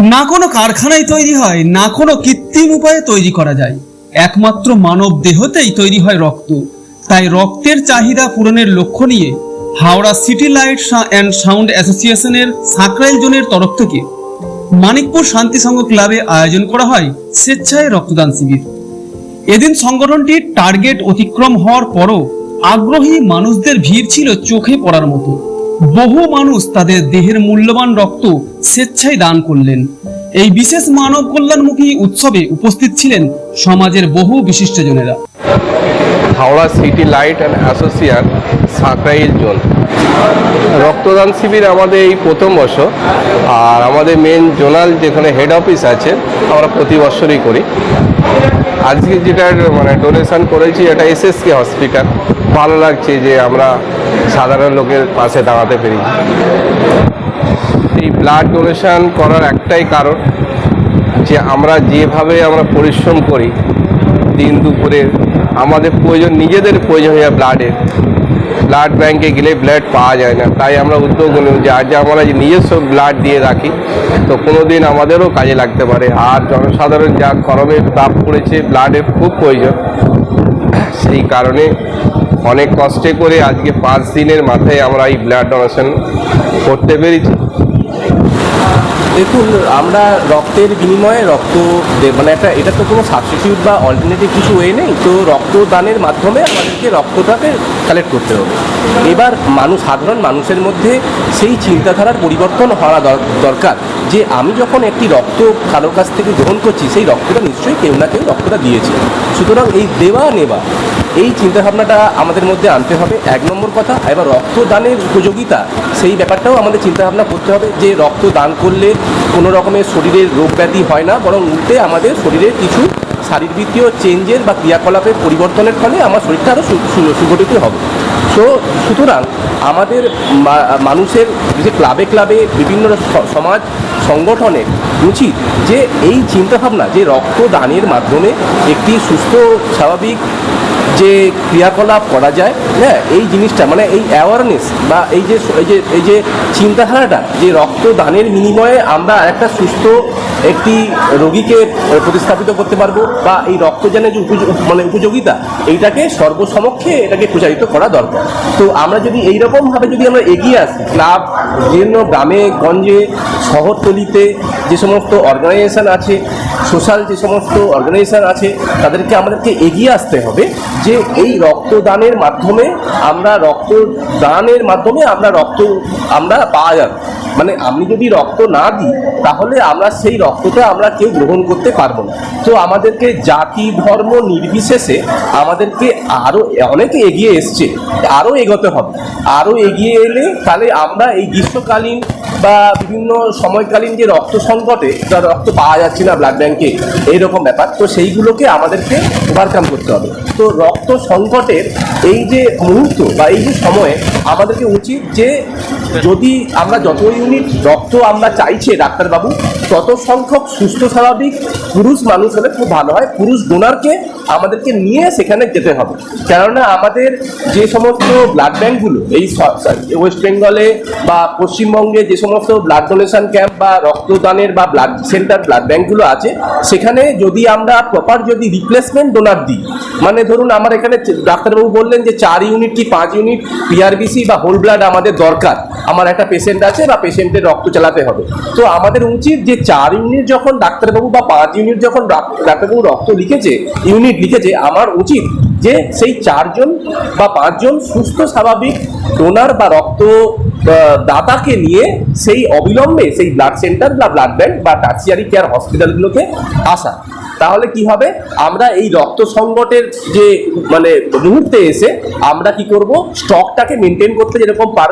না কোনো কারখানায় তৈরি হয়, না কোনো কৃত্রিম উপায়ে তৈরি করা যায়। একমাত্র মানব দেহতেই তৈরি হয় রক্ত। তাই রক্তের চাহিদা পূরণের লক্ষ্য নিয়ে Howrah city light and sound অ্যাসোসিয়েশনের সাকরাইল জোনের তরফ থেকে মানিকপুর শান্তি সংঘ ক্লাবে আয়োজন করা হয় স্বেচ্ছায় রক্তদান শিবির। এদিন সংগঠনটির টার্গেট অতিক্রম হওয়ার পরও আগ্রহী মানুষদের ভিড় ছিল চোখে পড়ার মতো। বহু মানুষ তাদের দেহের মূল্যবান রক্ত স্বেচ্ছায় দান করলেন। এই বিশেষ মানব কল্যাণমুখী উৎসবে উপস্থিত ছিলেন সমাজের বহু বিশিষ্টজনেরা। Howrah city light and association Sankrail zone. রক্তদান শিবির আমাদের এই প্রথম বছর, আর আমাদের মেন জোনাল যেখানে হেড অফিস আছে, আমরা প্রতি বছরই করি। আজকে যেটা মানে ডোনেশন করেছি, এটা এসএসকে হসপিটাল ভালো লাগছে যে আমরা সাধারণ লোকের পাশে দাঁড়াতে পেরেছি। এই ব্লাড ডোনেশন করার একটাই কারণ যে আমরা যেভাবে আমরা পরিশ্রম করি, দিন দুপুরে, আমাদের প্রয়োজন, নিজেদের প্রয়োজন হয়ে ব্লাডের ব্লাড ব্যাঙ্কে গেলে ব্লাড পাওয়া যায় না। তাই আমরা উদ্যোগ নিই যে আজ আমরা যে নিজস্ব ব্লাড দিয়ে রাখি, তো কোনো দিন আমাদেরও কাজে লাগতে পারে। আর জনসাধারণ যা গরমের তাপ পড়েছে ব্লাডের খুব প্রয়োজন। সেই কারণে অনেক কষ্টে করে আজকে পাঁচ দিনের মাথায় আমরা এই ব্লাড ডোনেশন করতে পেরেছি। দেখুন, আমরা রক্তের বিনিময়ে রক্ত মানে একটা এটা তো কোনো সাবস্টিটিউট বা অল্টারনেটিভ কিছু ওয়ে নেই। তো রক্তদানের মাধ্যমে আমাদেরকে রক্তটাকে কালেক্ট করতে হবে। এবার মানুষ সাধারণ মানুষের মধ্যে সেই চিন্তাধারার পরিবর্তন হওয়া দর- দরকার। যে আমি যখন একটি রক্ত কারোর কাছ থেকে গ্রহণ করছি, সেই রক্তটা নিশ্চয়ই কেউ না কেউ রক্তটা দিয়েছে। সুতরাং এই দেওয়া নেওয়া, এই চিন্তাভাবনাটা আমাদের মধ্যে আনতে হবে। এক নম্বর কথা, এবার রক্তদানের উপযোগিতা, সেই ব্যাপারটাও আমাদের চিন্তাভাবনা করতে হবে যে রক্ত দান করলে কোনো রকমের শরীরের রোগ ব্যাধি হয় না, বরং উল্টে আমাদের শরীরের কিছু শারীরবৃত্তীয় চেঞ্জের বা ক্রিয়াকলাপের পরিবর্তনের ফলে আমার শরীরটা আরও সুগঠিত হবে। তো সুতরাং আমাদের মানুষের যে ক্লাবে ক্লাবে বিভিন্ন সমাজ সংগঠনের উচিত যে এই চিন্তাভাবনা, যে রক্তদানের মাধ্যমে একটি সুস্থ, স্বাভাবিক যে ক্রিয়াকলাপ করা যায় হ্যাঁ এই জিনিসটা মানে এই অ্যাওয়ারনেস বা এই যে এই যে এই যে চিন্তাধারাটা, যে রক্তদানের বিনিময়ে আমরা একটা সুস্থ একটি রোগীকে প্রতিস্থাপিত করতে পারব বা এই রক্তদানের যে মানে উপযোগিতা, এইটাকে সর্বসমক্ষে এটাকে প্রচারিত করা দরকার। তো আমরা যদি এইরকমভাবে যদি আমরা এগিয়ে আসি, ক্লাব, বিভিন্ন গ্রামে, গঞ্জে, শহরতলিতে যে সমস্ত অর্গানাইজেশান আছে, সোশ্যাল যে সমস্ত অর্গানাইজেশান আছে, তাদেরকে আমাদেরকে এগিয়ে আসতে হবে যে এই রক্তদানের মাধ্যমে আমরা রক্তদানের মাধ্যমে আমরা রক্ত আমরা পাওয়া যাবে। মানে আমি যদি রক্ত না দিই, তাহলে আমরা সেই রক্তটা আমরা কেউ গ্রহণ করতে পারব না। তো আমাদেরকে জাতি, ধর্ম নির্বিশেষে আমাদেরকে আরও অনেকে এগিয়ে এসছে আরও এগোতে হবে। আরও এগিয়ে এলে তাহলে আমরা এই গ্রীষ্মকালীন বা বিভিন্ন সময়কালীন যে রক্ত সংকটে, যা রক্ত পাওয়া যাচ্ছে না ব্লাড ব্যাঙ্কে এইরকম ব্যাপার, তো সেইগুলোকে আমাদেরকে ওভারকাম করতে হবে। তো রক্ত সংকটের এই যে মুহূর্ত বা এই যে সময়ে আমাদেরকে উচিত যে যদি আমরা যত ইউনিট রক্ত আমরা চাইছে ডাক্তারবাবু, তত সংখ্যক সুস্থ, স্বাভাবিক পুরুষ মানুষ হলে খুব ভালো হয়। পুরুষ ডোনারকে আমাদেরকে নিয়ে সেখানে যেতে হবে। কেননা আমাদের যে সমস্ত ব্লাড ব্যাঙ্কগুলো এই ওয়েস্ট বেঙ্গলে বা পশ্চিমবঙ্গে যে সমস্ত ব্লাড ডোনেশন ক্যাম্প বা রক্তদানের বা ব্লাড সেন্টার ব্লাড ব্যাঙ্কগুলো আছে, সেখানে যদি আমরা প্রপার যদি রিপ্লেসমেন্ট ডোনার দিই মানে ধরুন আমার এখানে ডাক্তারবাবু বললেন যে চার ইউনিট কি পাঁচ ইউনিট পিআরবিসি বা হোল ব্লাড আমাদের দরকার। আমার একটা পেশেন্ট আছে বা পেশেন্টের রক্ত চালাতে হবে। তো আমাদের উচিত যে চার ইউনিট যখন ডাক্তারবাবু বা পাঁচ ইউনিট যখন ডাক্তারবাবু রক্ত লিখেছে ইউনিট লিখেছে, আমার উচিত যে সেই চারজন বা পাঁচজন সুস্থ, স্বাভাবিক ডোনার বা রক্ত দাতাকে নিয়ে সেই অবিলম্বে সেই ব্লাড সেন্টার বা ব্লাড ব্যাঙ্ক বা টার্সিয়ারি কেয়ার হসপিটালগুলোকে আসা। তাহলে কি হবে? আমরা এই রক্ত সংকটের যে মানে মুহূর্তে এসে আমরা কি করব? স্টকটাকে মেনটেন করতে যেরকম পার